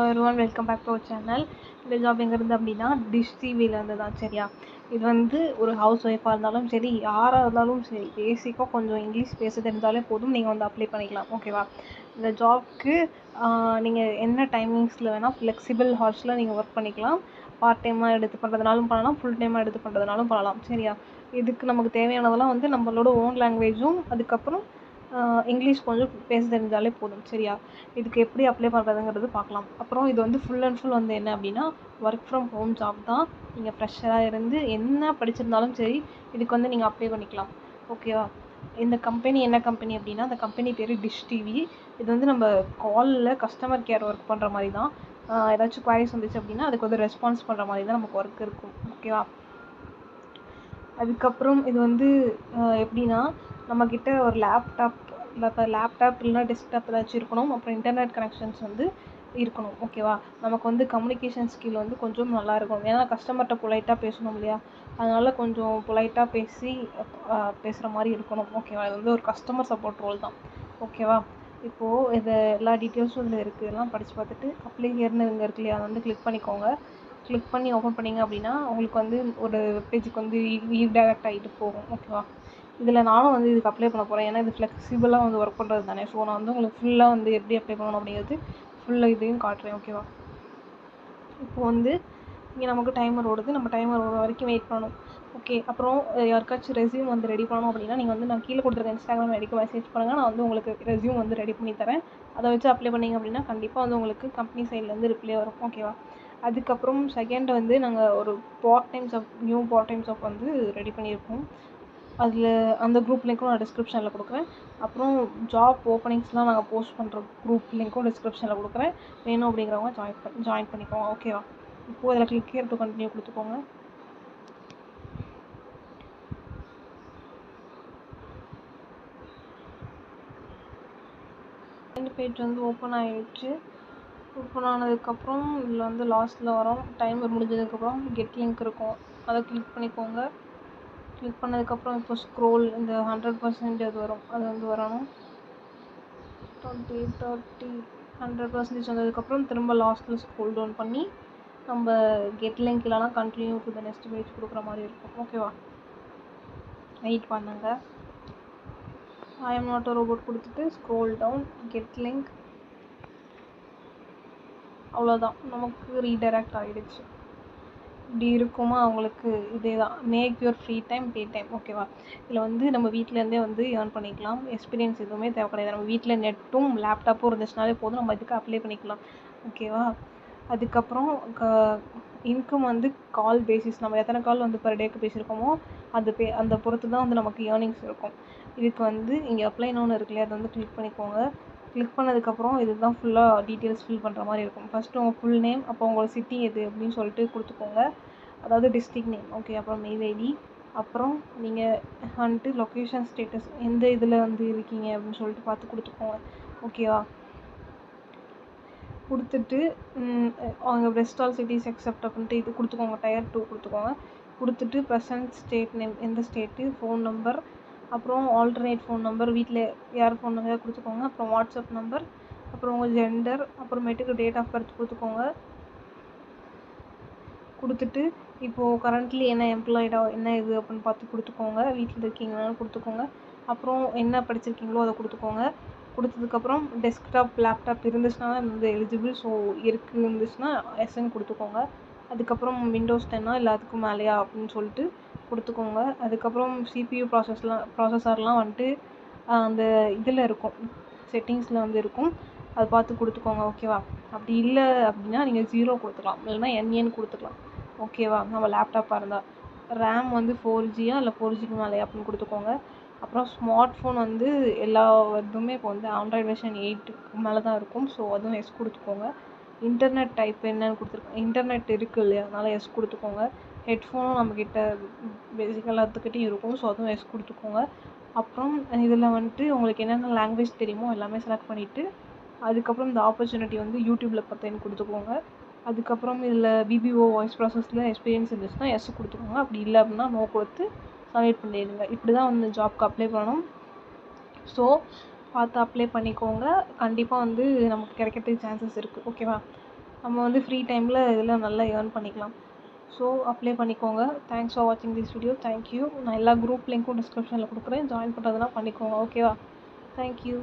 One welcome back to our channel இந்த job எங்கே இருந்து அப்படின்னா டிஷ் டிவிலேருந்து தான் சரியா? இது வந்து ஒரு ஹவுஸ் ஒய்ஃபாக இருந்தாலும் சரி யாராக இருந்தாலும் சரி பேசிக்காக கொஞ்சம் இங்கிலீஷ் பேச தெரிஞ்சாலே போதும் நீங்கள் வந்து அப்ளை பண்ணிக்கலாம் ஓகேவா இந்த ஜாப்க்கு நீங்கள் என்ன டைமிங்ஸில் வேணால் ஃப்ளெக்சிபிள் ஹார்ஸில் நீங்கள் ஒர்க் பண்ணிக்கலாம். பார்ட் டைமாக எடுத்து பண்ணுறதுனாலும் பண்ணலாம் ஃபுல் டைமாக எடுத்து பண்ணுறதுனாலும் பண்ணலாம் சரியா? இதுக்கு நமக்கு தேவையானதெல்லாம் வந்து நம்மளோட ஓன் லாங்குவேஜும் அதுக்கப்புறம் இங்கிலீஷ் கொஞ்சம் பேச தெரிஞ்சாலே போதும். சரியா? இதுக்கு எப்படி அப்ளை பண்ணுறதுங்கிறது பார்க்கலாம். அப்புறம் இது வந்து ஃபுல் அண்ட் ஃபுல் வந்து என்ன அப்படின்னா ஒர்க் ஃப்ரம் ஹோம் ஜாப் தான். நீங்கள் ஃப்ரெஷராக இருந்து என்ன படிச்சிருந்தாலும் சரி இதுக்கு வந்து நீங்கள் அப்ளை பண்ணிக்கலாம். ஓகேவா இந்த கம்பெனி என்ன கம்பெனி அப்படின்னா அந்த கம்பெனி பேர் டிஷ் டிவி இது வந்து நம்ம காலில் கஸ்டமர் கேர் ஒர்க் பண்ணுற மாதிரி தான். ஏதாச்சும் குவாரிஸ் வந்துச்சு அப்படின்னா அதுக்கு வந்து ரெஸ்பான்ஸ் பண்ணுற மாதிரி தான் நமக்கு ஒர்க் இருக்கும். ஓகேவா அதுக்கப்புறம் இது வந்து எப்படின்னா நம்மக்கிட்ட ஒரு லேப்டாப் இப்போ லேப்டாப் இல்லைனா டெஸ்க்டாப் ஏதாச்சும் இருக்கணும். அப்புறம் இன்டர்நெட் கனெக்ஷன்ஸ் வந்து இருக்கணும். ஓகேவா நமக்கு வந்து கம்யூனிகேஷன் ஸ்கில் வந்து கொஞ்சம் நல்லா இருக்கும் ஏன்னா கஸ்டமர்கிட்ட பொலைட்டாக பேசணும் இல்லையா? அதனால் கொஞ்சம் பொலைட்டாக பேசி பேசுகிற மாதிரி இருக்கணும். ஓகேவா இது வந்து ஒரு கஸ்டமர் சப்போர்ட் ரோல் தான். ஓகேவா இப்போது இது எல்லா டீட்டெயில்ஸும் இதில் இருக்குது எல்லாம் படித்து பார்த்துட்டு அப்ளை ஹியர்னு இங்கே இருக்கு இல்லையா? அதை வந்து கிளிக் பண்ணிக்கோங்க. கிளிக் பண்ணி ஓப்பன் பண்ணிங்க அப்படின்னா உங்களுக்கு வந்து ஒரு வெப்பேஜுக்கு வந்து e-, e-, ரீடைரக்ட் ஆகிட்டு போகும். ஓகேவா இதில் நானும் வந்து இதுக்கு அப்ளை பண்ண போகிறேன் ஏன்னா இது ஃப்ளெக்சிபிளாக வந்து ஒர்க் பண்ணுறது தானே. ஸோ நான் வந்து உங்களுக்கு ஃபுல்லாக வந்து எப்படி அப்ளை பண்ணணும் அப்படிங்கிறது ஃபுல்லாக இதையும் காட்டுறேன் ஓகேவா இப்போது வந்து இங்கே நமக்கு டைமர் ஓடுது. நம்ம டைமர் ஓடுற வரைக்கும் வெயிட் பண்ணணும். ஓகே அப்புறம் யாருக்காச்சும் ரெஸ்யூம் வந்து ரெடி பண்ணணும் அப்படின்னா நீங்கள் வந்து நான் கீழே கொடுத்துருக்க இன்ஸ்டாகிராம் ஐடிக்கு மெசேஜ் பண்ணுங்கள் நான் வந்து உங்களுக்கு ரெஸ்யூம் வந்து ரெடி பண்ணி தரேன். அதை வச்சு அப்ளை பண்ணிங்க அப்படின்னா கண்டிப்பாக வந்து உங்களுக்கு கம்பெனி சைட்லேருந்து ரிப்ளை வரும் ஓகேவா அதுக்கப்புறம் செகண்ட் வந்து நாங்கள் ஒரு part times of new part times of வந்து ரெடி பண்ணியிருக்கோம். அதில் அந்த குரூப் லிங்க்கும் நான் டிஸ்கிரிப்ஷனில் கொடுக்குறேன். அப்புறம் ஜாப் ஓப்பனிங்ஸ்லாம் நாங்கள் போஸ்ட் பண்ணுற குரூப் லிங்க்கும் டிஸ்கிரிப்ஷனில் கொடுக்குறேன். வேணும் அப்படிங்கிறவங்க ஜாயின் பண்ணி ஜாயின் பண்ணிக்கோங்க. ஓகேவா இப்போது இதில் கிளிக் ஹியர் டு கண்டினியூ கொடுத்துக்கோங்க. ரெண்டு பேஜ் வந்து ஓப்பன் ஆகிடுச்சு ஓப்பன் ஆனதுக்கப்புறம் இதில் வந்து லாஸ்ட்டில் வரும். டைமர் முடிஞ்சதுக்கப்புறம் கெட் லிங்க் இருக்கும். அதை கிளிக் பண்ணிக்கோங்க. கிளிக் பண்ணதுக்கப்புறம் இப்போ ஸ்க்ரோல் இந்த ஹண்ட்ரட் பர்சன்ட் அது வரும். அது வந்து வரணும் டுவெண்ட்டி தேர்ட்டி ஹண்ட்ரட் பர்சன்டேஜ் வந்ததுக்கப்புறம் திரும்ப லாஸ்ட்டில் ஸ்க்ரோல் டவுன் பண்ணி நம்ம கெட் லிங்க் இல்லைனா continue to the next page கொடுக்குற மாதிரி இருக்கும். ஓகேவா வெயிட் பண்ணுங்க. ஐ எம் நாட் ரோபோட் கொடுத்துட்டு ஸ்க்ரோல் டவுன் கெட் லிங்க் அவ்வளோதான் நமக்கு ரீடைரக்ட் ஆகிடுச்சு இப்படி இருக்குமா அவங்களுக்கு இதே தான் make your free time pay time ஓகேவா இதில் வந்து நம்ம வீட்டிலேருந்தே வந்து ஏர்ன் பண்ணிக்கலாம். எக்ஸ்பீரியன்ஸ் எதுவுமே தேவை கிடையாது நம்ம வீட்டில் நெட்டும் லேப்டாப்பும் இருந்துச்சுனாலே போதும். நம்ம இதுக்கு அப்ளை பண்ணிக்கலாம். ஓகேவா அதுக்கப்புறம் க இன்கம் வந்து கால் பேசிஸ் நம்ம எத்தனை கால் வந்து பர் டேக்கு பேசியிருக்கோமோ அது பே அந்த பொறுத்து தான் வந்து நமக்கு ஏர்னிங்ஸ் இருக்கும். இதுக்கு வந்து இங்கே அப்ளைன்னு ஒன்று இருக்கு இல்லையா அதை வந்து கிளிக் பண்ணிக்கோங்க. கிளிக் பண்ணதுக்கப்புறம் இதுதான் ஃபுல்லாக டீட்டெயில்ஸ் ஃபில் பண்ணுற மாதிரி இருக்கும். ஃபஸ்ட்டு உங்கள் ஃபுல் நேம் அப்போ உங்களோட சிட்டி எது அப்படின்னு சொல்லிட்டு கொடுத்துக்கோங்க. அதாவது டிஸ்ட்ரிக் நேம் ஓகே அப்புறம் மெயில் ஐடி அப்புறம் நீங்கள் வந்துட்டு லொக்கேஷன் ஸ்டேட்டஸ் எந்த இதில் வந்து இருக்கீங்க அப்படின்னு சொல்லிட்டு பார்த்து கொடுத்துக்கோங்க. ஓகேவா கொடுத்துட்டு அவங்க பெஸ்ட் ஆல் சிட்டிஸ் எக்ஸப்ட் அப்படின்ட்டு இது கொடுத்துக்கோங்க டயர் டூ கொடுத்துக்கோங்க. கொடுத்துட்டு ப்ரெசன்ட் ஸ்டேட் நேம் எந்த ஸ்டேட்டு ஃபோன் நம்பர் அப்புறம் ஆல்டர்னேட் ஃபோன் நம்பர் வீட்டில் யார் ஃபோன் நம்பர் கொடுத்துக்கோங்க. அப்புறம் வாட்ஸ்அப் நம்பர் அப்புறம் உங்கள் ஜெண்டர் அப்புறமேட்டுக்கு டேட் ஆஃப் பர்த் கொடுத்துக்கோங்க. கொடுத்துட்டு இப்போது கரண்ட்லி என்ன எம்ப்ளாய்டாக என்ன இது அப்படின்னு பார்த்து கொடுத்துக்கோங்க. வீட்டில் இருக்கீங்களான்னு கொடுத்துக்கோங்க. அப்புறம் என்ன படிச்சிருக்கீங்களோ அதை கொடுத்துக்கோங்க. கொடுத்ததுக்கப்புறம் டெஸ்க்டாப் லேப்டாப் இருந்துச்சுன்னா தான் எலிஜிபிள் ஸோ இருக்குது இருந்துச்சுன்னா எஸ்என் கொடுத்துக்கோங்க. அதுக்கப்புறம் விண்டோஸ் டென்னா இல்லை மேலேயா அப்படின்னு சொல்லிட்டு கொடுத்துக்கோங்க. அதுக்கப்புறம் சிபியூ ப்ராசஸ்லாம் ப்ராசஸர்லாம் வந்துட்டு அந்த இதில் இருக்கும். செட்டிங்ஸில் வந்து இருக்கும். அதை பார்த்து கொடுத்துக்கோங்க ஓகேவா அப்படி இல்லை அப்படின்னா நீங்கள் ஜீரோ கொடுத்துக்கலாம். இல்லைன்னா என்ஏன்னு கொடுத்துக்கலாம். ஓகேவா நம்ம லேப்டாப்பாக இருந்தால் ரேம் வந்து ஃபோர் ஜியா இல்லை ஃபோர் ஜிக்கு மேலே அப்படின்னு கொடுத்துக்கோங்க. அப்புறம் ஸ்மார்ட் ஃபோன் வந்து எல்லா இதுவுமே இப்போ வந்து ஆண்ட்ராய்டு வெர்ஷன் எயிட்டுக்கு மேலே தான் இருக்கும். ஸோ அதுவும் எஸ் கொடுத்துக்கோங்க. இன்டர்நெட் டைப் என்னன்னு கொடுத்துருக்கோம் இன்டர்நெட் இருக்குது இல்லையா? அதனால் எஸ் கொடுத்துக்கோங்க. ஹெட்ஃபோனும் நம்மக்கிட்ட பேசிக் எல்லாத்துக்கிட்டையும் இருக்கும். ஸோ அதுவும் எஸ் கொடுத்துக்கோங்க. அப்புறம் இதில் வந்துட்டு உங்களுக்கு என்னென்ன லாங்குவேஜ் தெரியுமோ எல்லாமே செலக்ட் பண்ணிவிட்டு அதுக்கப்புறம் இந்த ஆப்பர்ச்சுனிட்டி வந்து யூடியூப்பில் பார்த்தேன்னு கொடுத்துக்கோங்க. அதுக்கப்புறம் இதில் பிபிஓ வாய்ஸ் ப்ராசஸில் எக்ஸ்பீரியன்ஸ் இருந்துச்சுன்னா எஸ் கொடுத்துக்கோங்க. அப்படி இல்லை அப்படின்னா நோ கொடுத்து சப்மிட் பண்ணிடுங்க. இப்படி தான் வந்து ஜாப்க்கு அப்ளை பண்ணணும். ஸோ பார்த்து அப்ளை பண்ணிக்கோங்க. கண்டிப்பாக வந்து நமக்கு கிடைக்கிறதுக்கு சான்சஸ் இருக்குது ஓகேவா நம்ம வந்து ஃப்ரீ டைமில் இதில் நல்லா ஏர்ன் பண்ணிக்கலாம். ஸோ அப்ளை பண்ணிக்கோங்க. தேங்க்ஸ் ஃபார் வாட்சிங் திஸ் வீடியோ தேங்க்யூ நான் எல்லா குரூப் லிங்க்கும் டிஸ்கிரிப்ஷனில் கொடுக்குறேன். ஜாயின் பண்ணுறதுனா பண்ணிக்கோங்க. ஓகேவா தேங்க்யூ